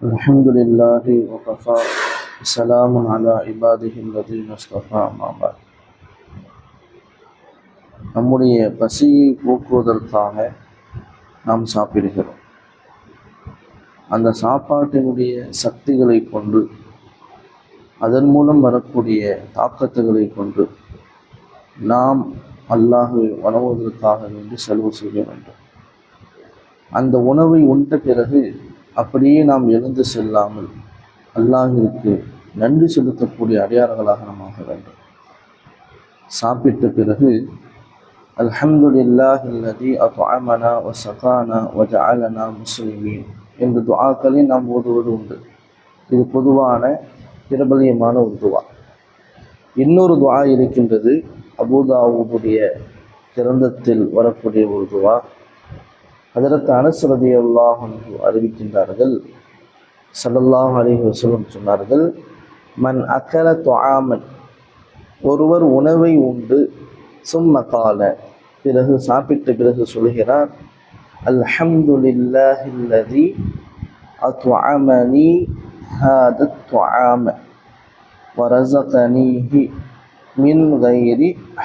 الحمد لله وكفى سلام على عباده الذين اصطفى أما بعد நம்முடைய பசியை போக்குவதற்காக நாம் சாப்பிடுகிறோம் அந்த சாப்பாட்டினுடைய சக்திகளை கொண்டு அதன் மூலம் வரக்கூடிய தாக்கத்துகளை கொண்டு நாம் அல்லாஹை வணங்குவதற்காக வேண்டி செலவு செய்ய வேண்டும். அந்த உணவை உண்ட பிறகு அப்படியே நாம் எழுந்து செல்லாமல் அல்லாஹிற்கு நன்றி செலுத்தக்கூடிய அடையாளங்களாக நாம் ஆக வேண்டும். சாப்பிட்ட பிறகு அல்ஹம்துலில்லாஹி அல்லதி அத்அமனா வ சகானா வ ஜஅலனா முஸ்லிமீன் என்ற துவாக்களை நாம் ஓதுவது உண்டு. இது பொதுவான பிரபலியமான ஒரு துவா. இன்னொரு துவா இருக்கின்றது அபூதாவுடைய கிரந்தத்தில் வரக்கூடிய ஒரு துவா. அதற்கு அனுசரதி அல்லாஹ் அறிவிக்கின்றார்கள். சல்லல்லாஹ் அலைஹி வஸல்லம் சொன்னார்கள் மன் அக்கல துவாமன் ஒருவர் உணவை உண்டு சும்ம கால. பிறகு சாப்பிட்ட பிறகு சொல்கிறார் அல்ஹம்துலில்லாஹில்லதி அத்வாமனி هذا الطعام ورزقنيه மின் غير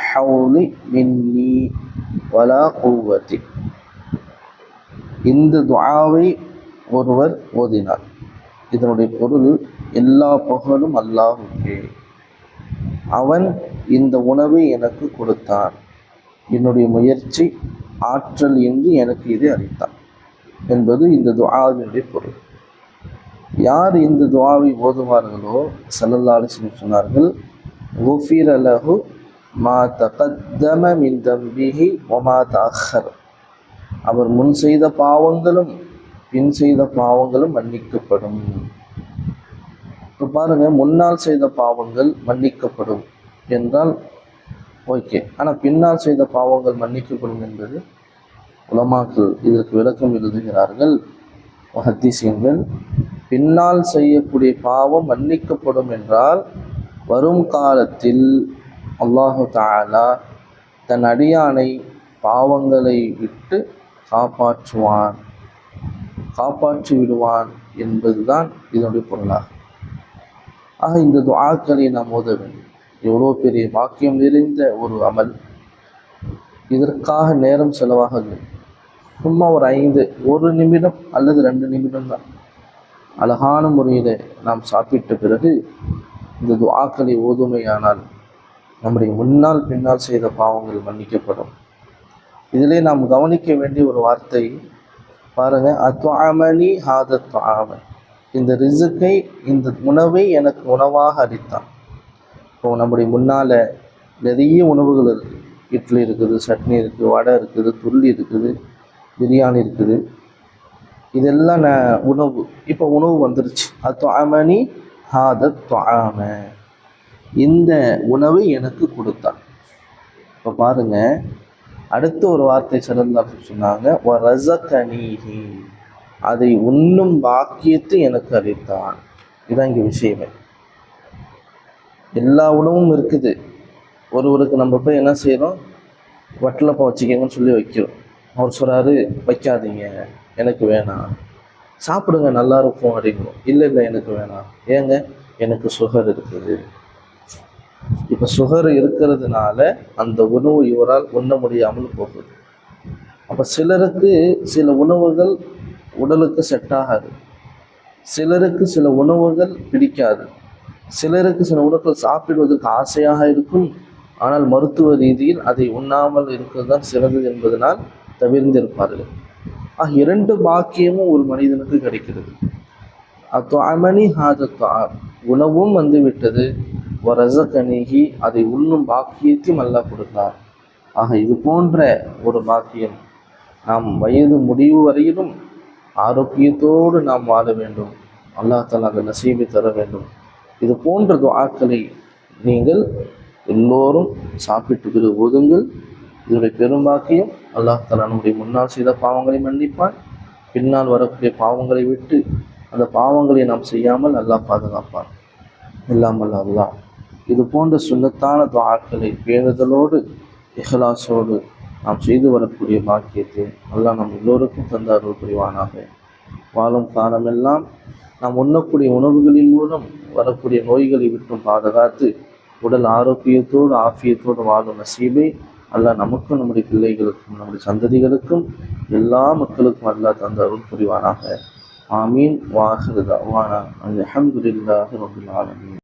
ஹவுலி مني வலா قوة. இந்த துஆவை ஒருவர் ஓதினார். இதனுடைய பொருள் எல்லா புகழும் அல்லாஹுக்கே. அவன் இந்த உணவை எனக்கு கொடுத்தான். என்னுடைய முயற்சி ஆற்றல் என்று எனக்கு இதை அளித்தான் என்பது இந்த துஆவினுடைய பொருள். யார் இந்த துவாவை ஓதுவார்களோ ஸல்லல்லாஹு சொன்னார்கள் குஃபீர் அலஹு மா தகத்தம மின் தம்பிஹி ஒமா தாஹர் அவர் முன் செய்த பாவங்களும் பின் செய்த பாவங்களும் மன்னிக்கப்படும். இப்போ பாருங்க முன்னால் செய்த பாவங்கள் மன்னிக்கப்படும் என்றால் ஓகே. ஆனால் பின்னால் செய்த பாவங்கள் மன்னிக்கப்படும் என்பது உலமாக்கள் இதற்கு விளக்கம் எழுதுகிறார்கள். ஹத்தீசியங்கள் பின்னால் செய்யக்கூடிய பாவம் மன்னிக்கப்படும் என்றால் வரும் காலத்தில் அல்லாஹு தாலா தன் அடியானை பாவங்களை விட்டு காப்பாற்றுவான். காப்பாற்றி விடுவான் என்பதுதான் இதனுடைய பொருளாகும். ஆக இந்த துவாக்களை நாம் ஓத வேண்டும். எவ்வளோ பெரிய பாக்கியம் நிறைந்த ஒரு அமல். இதற்காக நேரம் செலவாகவில்லை. சும்மா ஒரு ஐந்து ஒரு நிமிடம் அல்லது ரெண்டு நிமிடம் தான் அழகான முறையில் நாம் சாப்பிட்ட பிறகு இந்த துவாக்களை ஓதுமையானால் நம்முடைய முன்னால் பின்னால் செய்த பாவங்கள் மன்னிக்கப்படும். இதிலே நாம் கவனிக்க வேண்டிய ஒரு வார்த்தை பாருங்க அத்வாமணி ஹாத துவாமன் இந்த ரிசுக்கை இந்த உணவை எனக்கு உணவாக அளித்தான். இப்போ நம்முடைய முன்னால் நிறைய உணவுகள் இருக்குது இட்லி இருக்குது சட்னி இருக்குது வடை இருக்குது துள்ளி இருக்குது பிரியாணி இருக்குது. இதெல்லாம் நான் உணவு இப்போ உணவு வந்துருச்சு. அத்வாமனி ஹாத துஆம இந்த உணவு எனக்கு கொடுத்தான். இப்போ பாருங்க அடுத்து ஒரு வார்த்தை சிறந்தாப்பு சொன்னாங்க "வ ரஸகனீஹி." அதை உண்ணும் பாக்கியத்தை எனக்கு அளித்தான் இதான் இங்கே விஷயமே. எல்லா உணவும் இருக்குது. ஒருவருக்கு நம்ம போய் என்ன செய்கிறோம் வட்டலப்பா வச்சுக்கோங்கன்னு சொல்லி வைக்கிறோம். அவர் சொல்கிறாரு வைக்காதீங்க எனக்கு வேணாம். சாப்பிடுங்க நல்லா இருக்கும் அப்படிங்கிறோம் இல்லை இல்லை எனக்கு வேணாம். ஏங்க? எனக்கு சுகர் இருக்குது. இப்போ சுகர் இருக்கிறதுனால அந்த உணவு இவரால் உண்ண முடியாமல் போகுது. அப்போ சிலருக்கு சில உணவுகள் உடலுக்கு செட் ஆகாது. சிலருக்கு சில உணவுகள் பிடிக்காது. சிலருக்கு சில உணவுகள் சாப்பிடுவதற்கு ஆசையாக இருக்கும். ஆனால் மருத்துவ ரீதியில் அதை உண்ணாமல் இருக்கிறது தான் சிறந்தது என்பதனால் தவிர்ந்திருப்பார்கள். ஆக இரண்டு பாக்கியமும் ஒரு மனிதனுக்கு கிடைக்கிறது. அத்வாமனி ஹாஜத்வா உணவும் வந்து விட்டது வரசகனிகி அதை உண்ணும் பாக்கியத்தையும் அல்ல கொடுத்தார். ஆக இது போன்ற ஒரு பாக்கியம் நாம் வயது முடிவு வரையிலும் ஆரோக்கியத்தோடு நாம் வாழ வேண்டும். அல்லா தலாக நசீபி தர வேண்டும். இது போன்ற துவாக்களை நீங்கள் எல்லோரும் சாப்பிட்டு பிறகு இதனுடைய பெரும்பாக்கியம் அல்லாஹ் தலா நம்முடைய முன்னால் செய்த பாவங்களை மன்னிப்பான். பின்னால் வரக்கூடிய பாவங்களை விட்டு அந்த பாவங்களை நாம் செய்யாமல் அல்லாஹ் பாதுகாப்பான். இல்லாமல் அல்லாஹ். இது போன்ற சுண்ணத்தான துவாக்களை பேணுதலோடு இஹ்லாஸோடு நாம் செய்து வரக்கூடிய பாக்கியத்தை அல்லாஹ் நம் எல்லோருக்கும் தந்தார்கள் புரிவானாக. வாழும் காலமெல்லாம் நாம் உண்ணக்கூடிய உணவுகளின் மூலம் வரக்கூடிய நோய்களை விட்டும் பாதுகாத்து உடல் ஆரோக்கியத்தோடு ஆஃபியத்தோடு வாழும் நசீபை அல்லாஹ் நமக்கும் நம்முடைய பிள்ளைகளுக்கும் நம்முடைய சந்ததிகளுக்கும் எல்லா மக்களுக்கும் அல்லாஹ் தந்த அருள் புரிவானாக. ஆமீன். வாஹிரு வானா அஹமதுல்லாஹ் ரபில் ஆலமீன்.